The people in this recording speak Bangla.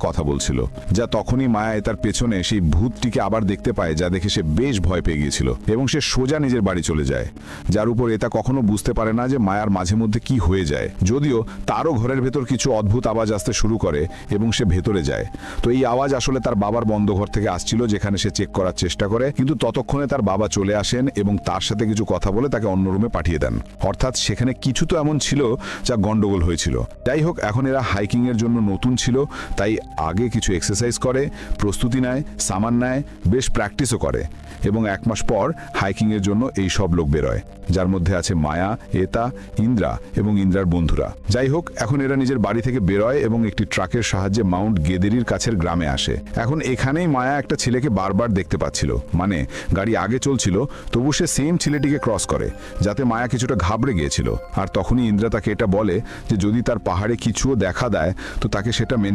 কথা বলছিল, যা তখনই মায়া তার পেছনে সেই ভূতটিকে আবার দেখতে পায়, যা দেখে সে বেশ ভয় পেয়ে গিয়েছিল এবং সে সোজা নিজের বাড়ি চলে যায়। যার উপর এটা কখনো বুঝতে পারে না যে মায়ার মাঝে মধ্যে কি হয়ে যায়। যদিও তারও ঘরের ভেতর কিছু অদ্ভুত আওয়াজ আসতে শুরু করে এবং সে ভেতরে যায়। তো এই আওয়াজ আসলে তার বাবার বন্ধ ঘর থেকে আসছিল, যেখানে সে চেক করার চেষ্টা করে। কিন্তু ততক্ষণে তার বাবা চলে আসেন এবং তার সাথে কিছু কথা বলে তাকে অন্য রুমে পাঠিয়ে দেন। অর্থাৎ সেখানে কিছু তো এমন ছিল, যা গন্ডগোল হয়েছিল। যাই হোক, এখন এরা হাইকিং এর জন্য নতুন ছিল, তাই আগে কিছু এক্সারসাইজ করে, প্রস্তুতি নেয়, সামান নেয়, বেশ প্র্যাকটিসও করে এবং এক মাস পর হাইকিং এর জন্য এই সব লোক বেরোয়। যার মধ্যে আছে মায়া, এতা, ইন্দ্রা এবং ইন্দ্রার বন্ধুরা। যাই হোক, এখন এরা নিজের বাড়ি থেকে বেরোয় এবং একটি ট্রাকের সাহায্যে মাউন্ট গেদেরির কাছের গ্রামে আসে। এখন এখানেই মায়া একটা ছেলেকে বারবার দেখতে পাচ্ছিল। মানে গাড়ি আগে চলছিল, তবু সে সেম ছেলেটিকে ক্রস করে, যাতে মায়া কিছুটা ঘাবড়ে গিয়েছিল। আর তখনই ইন্দ্রা তাকে এটা বলে যে, যদি তার পাহাড়ে কিছুও দেখা দেয়, তো তাকে সেটা মেনে